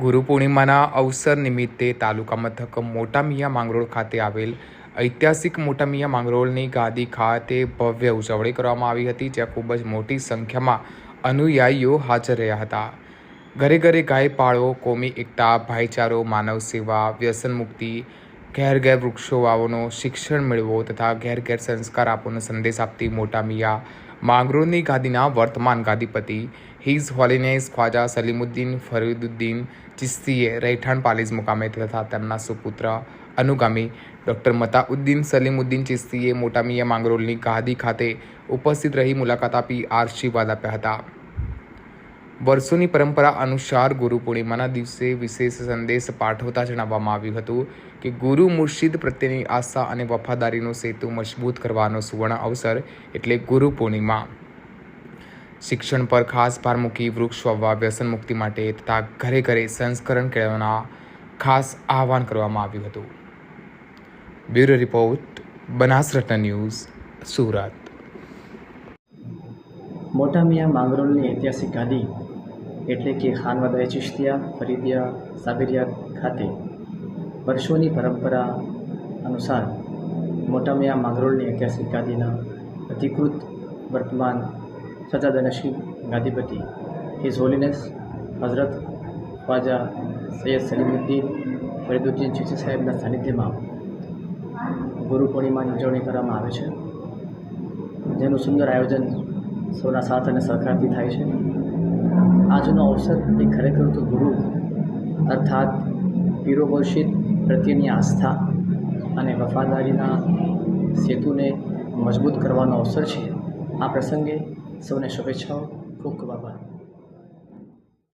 ગુરુ પૂર્ણિમાના અવસર નિમિત્તે તાલુકા મથક મોટા મિયા માંગરોળ ખાતે આવેલ ઐતિહાસિક મોટા મિયા માંગરોળની ગાદી ખાતે ભવ્ય ઉજવણી કરવામાં આવી હતી, જ્યાં ખૂબ જ મોટી સંખ્યામાં અનુયાયીઓ હાજર રહ્યા હતા. ઘરે ઘરે ગાય, પાળો, કોમી, એકતા, ભાઈચારો, માનવ સેવા, વ્યસન મુક્તિ ઘેર ઘેર વૃક્ષો વાવોનો શિક્ષણ મેળવો તથા ઘેર ઘેર સંસ્કાર આપવાનો સંદેશ આપતી મોટા મિયા માંગરોળની ગાદીના વર્તમાન ગાદીપતિ. હિઝ હોલિનેસ ખ્વાજા સલીમુદ્દીન ફરીદુદ્દીન ચિસ્તીએ રહેઠાણ પાલીઝ મુકામે તથા તેમના સુપુત્ર અનુગામી ડૉક્ટર મતાઉદ્દીન સલીમુદ્દીન ચિસ્તીએ મોટા મિયા માંગરોળની ગાદી ખાતે ઉપસ્થિત રહી મુલાકાત આપી આશીર્વાદ આપ્યા હતા. વર્ષોની પરંપરા અનુસાર ગુરુ પૂર્ણિમાના દિવસે વિશેષ સંદેશ પાઠવતા જણાવવામાં આવ્યું હતું કે ગુરુ મુર્શિદ પ્રત્યેની આશા અને વફાદારીનો સેતુ મજબૂત કરવાનો સુવર્ણ અવસર એટલે ગુરુ પૂર્ણિમા. શિક્ષણ પર ખાસ ભાર મૂકી વૃક્ષ વાવવા, વ્યસન મુક્તિ માટે તથા ઘરે ઘરે સંસ્કરણ કેળવવાના ખાસ આહવાન કરવામાં આવ્યું હતું. Bureau report Banasratna news, Surat. Mota Miya માંગરોળની ઐતિહાસિક ગાદી એટલે કે ખાનવાદાએ ચિશ્તિયા ફરીદિયા, સાબિરિયા ખાતે વર્ષોની પરંપરા અનુસાર મોટામિયા માંગરોળની ઐતિહાસિક ગાદીના અધિકૃત વર્તમાન સજાદનશીબ ગાદીપતિ હિઝ હોલીનેસ હઝરત ખ્વાજા સૈયદ સલીમુદ્દીન ફરીદુદ્દીન ચિશ્તી સાહેબના સાનિધ્યમાં ગુરુ પૂર્ણિમાની ઉજવણી કરવામાં આવે છે. જેનું સુંદર આયોજન સૌના સાથ અને સહકારથી થાય છે. આજનો અવસર એ ખરેખર તો ગુરુ અર્થાત પીરો પ્રત્યેની આસ્થા અને વફાદારીના સેતુને મજબૂત કરવાનો અવસર છે. આ પ્રસંગે સૌને શુભેચ્છાઓ. ખૂબ ખૂબ આભાર.